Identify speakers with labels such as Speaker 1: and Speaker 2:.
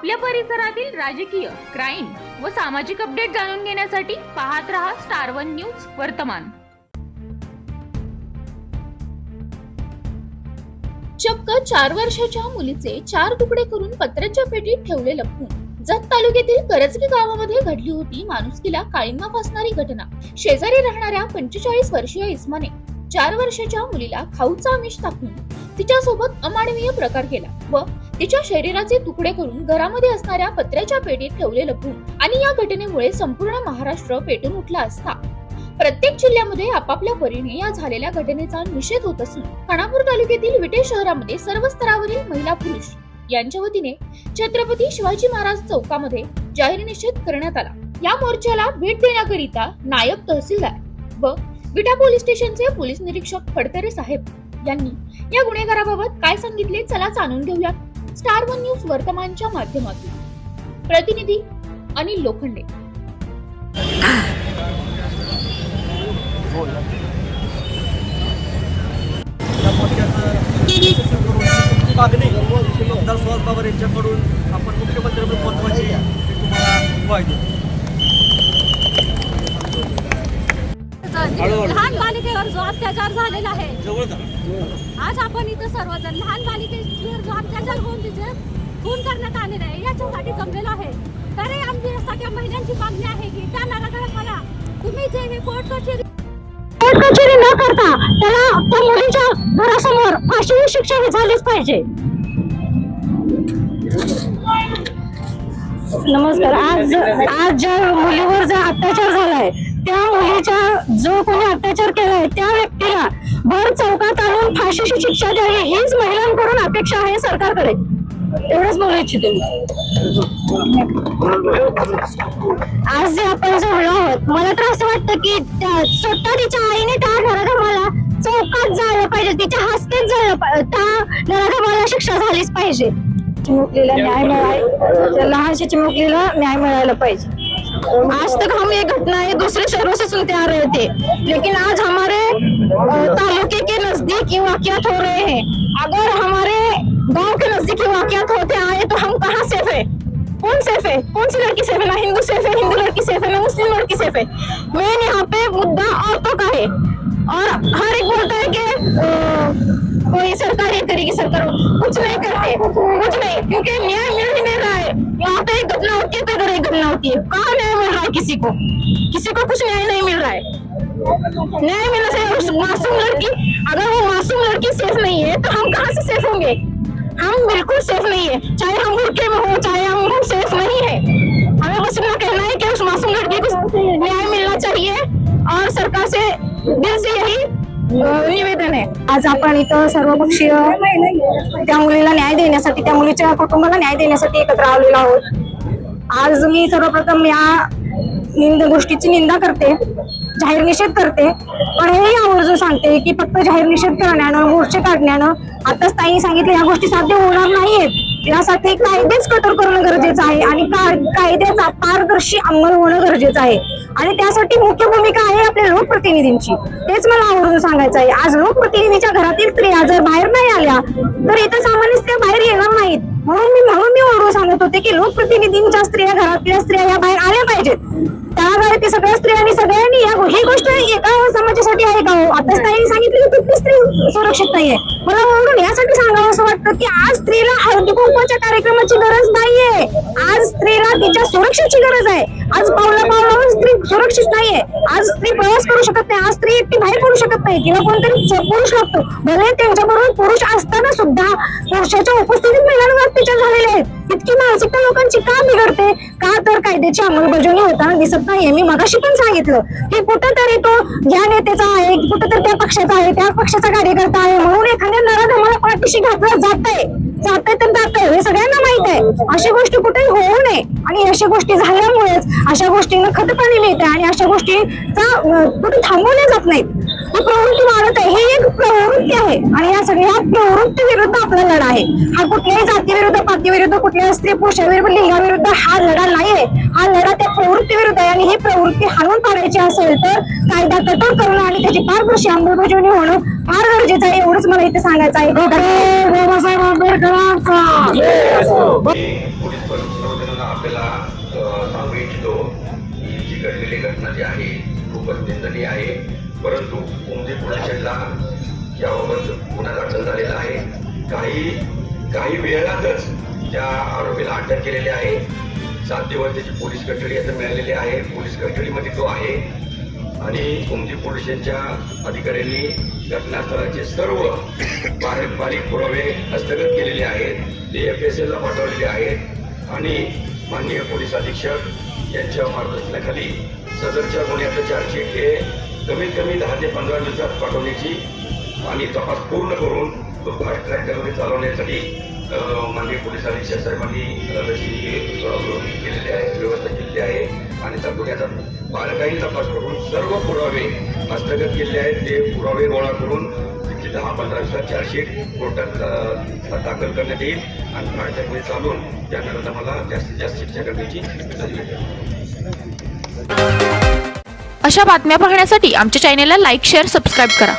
Speaker 1: आपल्या परिसरातील राजकीय क्राईम व सामाजिक अपडेट जाणून घेण्यासाठी पाहत रहा स्टार वन न्यूज वर्तमान.
Speaker 2: चक्क चार वर्षाच्या मुलीचे चार तुकडे करून पत्र्याच्या पेटीत ठेवले लपून. जत तालुक्यातील करजगी गावामध्ये घडली होती माणुसकीला काळिंबा फासणारी घटना. शेजारी राहणाऱ्या पंचेचाळीस वर्षीय इस्माने चार वर्षाच्या मुलीला खाऊचा आमिष टाकून तिच्यासोबत अमानवीय प्रकार केला व तिच्या शरीराचे तुकडे करून घरामध्ये असणाऱ्या पत्र्याच्या पेटीत ठेवले लपून आणि या घटनेमुळे संपूर्ण महाराष्ट्र पेटून उठला असता. प्रत्येक जिल्ह्यामध्ये आपापल्या परीने या झालेल्या घटनेचा निषेध होत असून खानापूर तालुक्यातील विटे शहरामध्ये सर्व स्तरावरील महिला पुरुष यांच्या वतीने छत्रपती शिवाजी महाराज चौकामध्ये जाहीर निषेध करण्यात आला. या मोर्चाला भेट देण्याकरिता नायब तहसीलदार व विटा पोलीस स्टेशनचे पोलीस निरीक्षक फडतरे साहेब यांनी या गुन्हेगाराबाबत काय सांगितले चला जाणून घेऊया स्टार वन न्यूज वर्तमानच्या माध्यमातून. प्रतिनिधी अनिल लोखंडे.
Speaker 3: मागणी आमदार सुहास बाबर यांच्याकडून आपण मुख्यमंत्री पोहोचवायची तुम्हाला
Speaker 4: बालिकेवर जो अत्याचार झालेला आहे. आज आपण इथं सर्वजण लहान बालिकेवर जो अत्याचार होऊन तिचे खून करण्यात आलेला आहे याच्यासाठी जमलेलो आहे. तरी आमची सगळ्या महिलांची मागणी आहे की त्या नराधमाला तुम्ही जे हे कोर्ट कचेरी कोर्ट कचेरी न करता त्याला त्या मुलीच्या घरासमोर फाशी शिक्षा झालीच पाहिजे. नमस्कार. आज आज ज्या मुलीवर जो अत्याचार झालाय त्या मुलीच्या जो कोणी अत्याचार केलाय त्या व्यक्तीला भर चौकात आणून फाशीची शिक्षा द्यावी हीच महिलांकडून अपेक्षा आहे सरकारकडे. एवढंच बोलू इच्छिते आज जे आपण जमलो आहोत मला तर असं वाटतं की त्या- स्वतः तिच्या आईने त्या नराधमाला चौकात जायला पाहिजे तिच्या हस्तेच जायला त्या नराधमाला शिक्षा झालीच पाहिजे. चिमुकलीला न्याय मिळाला लहानशा चिमुकलीला न्याय मिळायला पाहिजे. आज तक हम ये घटनाएँ दूसरे शहरों से सुनते आ रहे थे, लेकिन आज हमारे तालुके के नज़दीक ये वाकयात हो रहे हैं। अगर हमारे गाँव के नज़दीक ये वाकयात होते, आए तो हम कहाँ सेफ़ है? कौन सेफ़ है? कौन सी लड़की सेफ़ है? ना हिंदू सेफ़ है, हिंदू लड़की सेफ़ है, ना मुस्लिम लड़की सेफ़ है। मेन यहाँ पे मुद्दा औरतों का है। और हर अ, कोई सरकार ये करेगी सरकार कुछ नहीं करते कुछ नहीं क्योंकि न्याय मिल ही नहीं रहा है। यहाँ पे एक घटना होती है इधर एक घटना होती है। कहाँ न्याय मिल रहा है किसी को? किसी को कुछ न्याय नहीं मिल रहा है। न्याय मिलना चाहिए उस मासूम लड़की अगर वो मासूम लड़की सेफ़ नहीं है तो हम कहाँ से सेफ़ होंगे? हम बिल्कुल सेफ़ नहीं है। चाहे हम बुरके में हो चाहे हम हम सेफ़ नहीं है। हमें बस इतना कहना है कि उस मासूम लड़की को न्याय मिलना चाहिए। और सरकार से दिल से यही आहे. आज आपण इथं सर्वपक्षीय त्या मुलीला न्याय देण्यासाठी त्या मुलीच्या कुटुंबाला न्याय देण्यासाठी एकत्र आलेलो आहोत. आज मी सर्वप्रथम या निंद गोष्टीची निंदा करते जाहीर निषेध करते. पण हेही आवर्जून सांगते की फक्त जाहीर निषेध करण्यानं मोर्चे काढण्यानं आताच ताईंनी सांगितलं या गोष्टी साध्य होणार नाहीयेत. यासाठी कायदेच कठोर करणं गरजेचं आहे आणि कायद्याचा पारदर्शी अंमल होणं गरजेचं आहे. आणि त्यासाठी मुख्य भूमिका आहे आपल्या लोकप्रतिनिधींची. तेच मला आवर्जून सांगायचं आहे. आज लोकप्रतिनिधीच्या घरातील स्त्रिया जर बाहेर नाही आल्या तर इथं सामान्य स्त्रिया बाहेर येणार नाहीत. म्हणून मी म्हणून मी ओरडून सांगत होते की लोकप्रतिनिधींच्या स्त्रिया घरातल्या स्त्रिया या बाहेर आल्या पाहिजेत. त्याद्वारे ते सगळ्या स्त्रियांनी सगळ्यांनी या ही गोष्ट एका समाजासाठी आहे का हो? आता ताईने सांगितलं की कुठली स्त्री सुरक्षित नाहीये. मला म्हणून यासाठी सांगावं असं वाटतं की आज स्त्रीला हळदी कुंकवाच्या कार्यक्रमाची गरज नाहीये. आज स्त्रीला तिच्या सुरक्षेची गरज आहे. आज पावला पावलावर स्त्री सुरक्षित नाहीये. आज स्त्री प्रवास करू शकत नाही. आज स्त्री एकटी बाहेर पडू शकत नाही. किंवा कोणतरी पुरुष लागतो. भले त्यांच्याबरोबर पुरुष असताना सुद्धा पुरुषाच्या उपस्थितीत महिलांवर अत्याचार झालेले आहेत. इतकी मानसिकता लोकांची का बिघडते? का तर कायद्याची अंमलबजावणी होताना दिसत नाहीये. मी मगाशी पण सांगितलं. की कुठंतरी तो या नेत्याचा आहे कुठंतरी त्या पक्षाचा आहे त्या पक्षाचा कार्यकर्ता आहे म्हणून एखाद्या घातलं जाते जाते तर जात आहे हे सगळ्यांना माहीत आहे. अशा गोष्टी कुठेही होऊ नये. आणि अशा गोष्टी झाल्यामुळेच अशा गोष्टींना खतपाणी मिळते आणि अशा गोष्टीचा कुठे थांबवल्या जात नाहीत. ही प्रवृत्ती वाढत आहे. हे एक प्रवृत्ती आहे. आणि या सगळ्या प्रवृत्ती विरुद्ध आपला लढा आहे. हा कुठल्याही जाती विरुद्ध कुठल्याही कुठल्या स्त्री पुरुषाविरुद्ध लिंगाविरुद्ध हा लढा नाहीये. हा लढा त्या प्रवृत्ती विरुद्ध आहे आणि ही प्रवृत्ती हाणून पाडायची असेल तर कायदा कठोर करणं आणि त्याची पारदर्शी अंमलबजावणी होणं फार गरजेचं आहे एवढंच मला इथे सांगायचं आहे. बाबासाहेब आंबेडकरांचा.
Speaker 5: आपल्याला सांगू इच्छितो जी घडलेली घटना जी आहे आहे. परंतु उमदी पोलीस स्टेशनला याबाबत गुन्हा दाखल झालेला आहे. काही काही वेळातच त्या आरोपीला अटक केलेली आहे. सात दिवस त्याची पोलीस कस्टडी आता मिळालेली आहे. पोलीस कस्टडीमध्ये तो आहे. आणि उमदी पोलिसांच्या अधिकाऱ्यांनी घटनास्थळाचे सर्व पारंपरिक पुरावे हस्तगत केलेले आहेत. ते एफ एस एलला पाठवलेले आहेत. आणि माननीय पोलीस अधीक्षक यांच्या मार्गदर्शनाखाली सदरच्या गुन्ह्याचं चार्जशीट हे कमीत कमी दहा ते पंधरा दिवसात पाठवण्याची आणि तपास पूर्ण करून तो फास्ट ट्रॅकमध्ये चालवण्यासाठी माननीय पोलीस अधीक्षक साहेबांनी अं, तशी अं, आहे व्यवस्था केलेली आहे आणि त्या गुन्ह्याचा बारकाई तपास करून सर्व पुरावे हस्तगत केलेले आहेत ते पुरावे गोळा करून त्याची दहा पंधरा दिवसात चार्जशीट कोर्टात दाखल करण्यात येईल. आणि फास्ट ट्रॅकमध्ये चालून त्याकरता मला जास्तीत जास्त शिक्षा करण्याची
Speaker 1: अशा बातम्या पाहण्यासाठी आमच्या चॅनेलला लाईक शेअर सबस्क्राईब करा.